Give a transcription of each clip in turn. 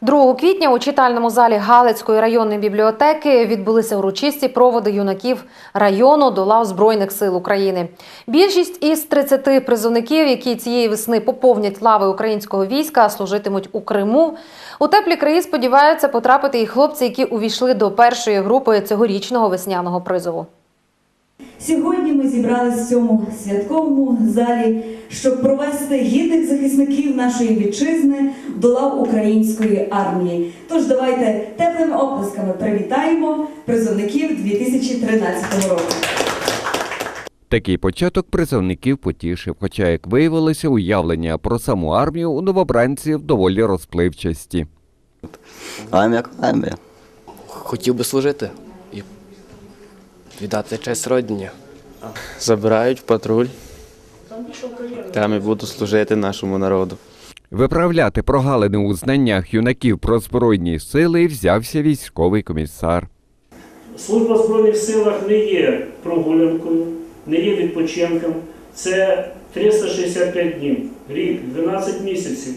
2 квітня у читальному залі Галицької районної бібліотеки відбулися урочисті проводи юнаків району до лав Збройних сил України. Більшість із 30 призовників, які цієї весни поповнять лави українського війська, служитимуть у Криму. У теплі краї сподіваються потрапити і хлопці, які увійшли до першої групи цьогорічного весняного призову. Сьогодні ми зібрались в цьому святковому залі, щоб провести гідних захисників нашої вітчизни до лав української армії. Тож давайте теплими оплесками привітаємо призовників 2013 року. Такий початок призовників потішив, хоча, як виявилося, уявлення про саму армію у новобранців доволі розпливчасті. Армія, армія. Хотів би служити віддати честь родині. Забирають в патруль. Там і буду служити нашому народу. Виправляти прогалини у знаннях юнаків про збройні сили взявся військовий комісар. Служба в Збройних силах не є прогулянкою, не є відпочинком. Це 365 днів, рік, 12 місяців,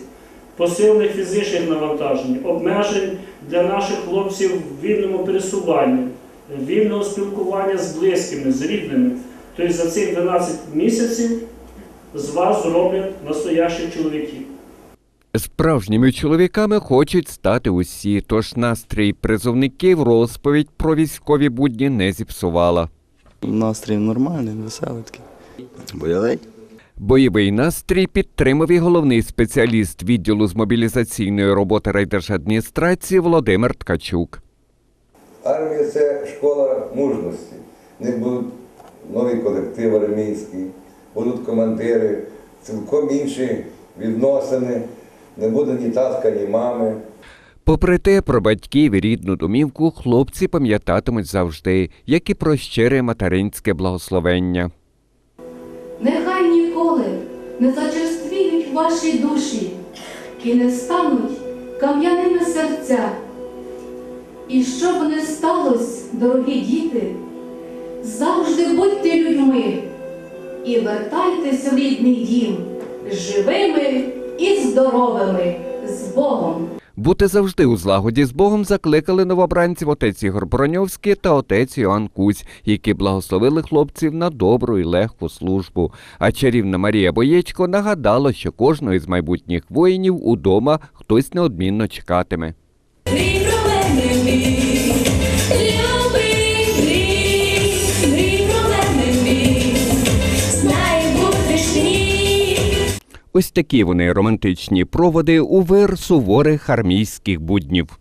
посилених фізичних навантажень, обмежень для наших хлопців в вільному пересуванні, вільного спілкування з близькими, з рідними. Тобто за цих 12 місяців з вас зроблять настоящих чоловіків. Справжніми чоловіками хочуть стати усі, тож настрій призовників розповідь про військові будні не зіпсувала. Настрій нормальний, веселий такий. Бойовий. Бойовий настрій підтримав і головний спеціаліст відділу з мобілізаційної роботи райдержадміністрації Володимир Ткачук. Армія це школа мужності. В них будуть нові колективи армійські, будуть командири, цілком інші відносини, не буде ні татка, ні мами. Попри те, про батьків і рідну домівку хлопці пам'ятатимуть завжди, як і про щире материнське благословення. Нехай ніколи не зачерствіють ваші душі і не стануть кам'яними серця. І що б не сталося, дорогі діти, завжди будьте людьми і вертайтесь в рідний дім живими і здоровими з Богом. Бути завжди у злагоді з Богом закликали новобранців отець Ігор Броньовський та отець Іоанн Кузь, які благословили хлопців на добру і легку службу. А чарівна Марія Боєчко нагадала, що кожного із майбутніх воїнів удома хтось неодмінно чекатиме. Ось такі вони романтичні проводи у вир суворих армійських буднів.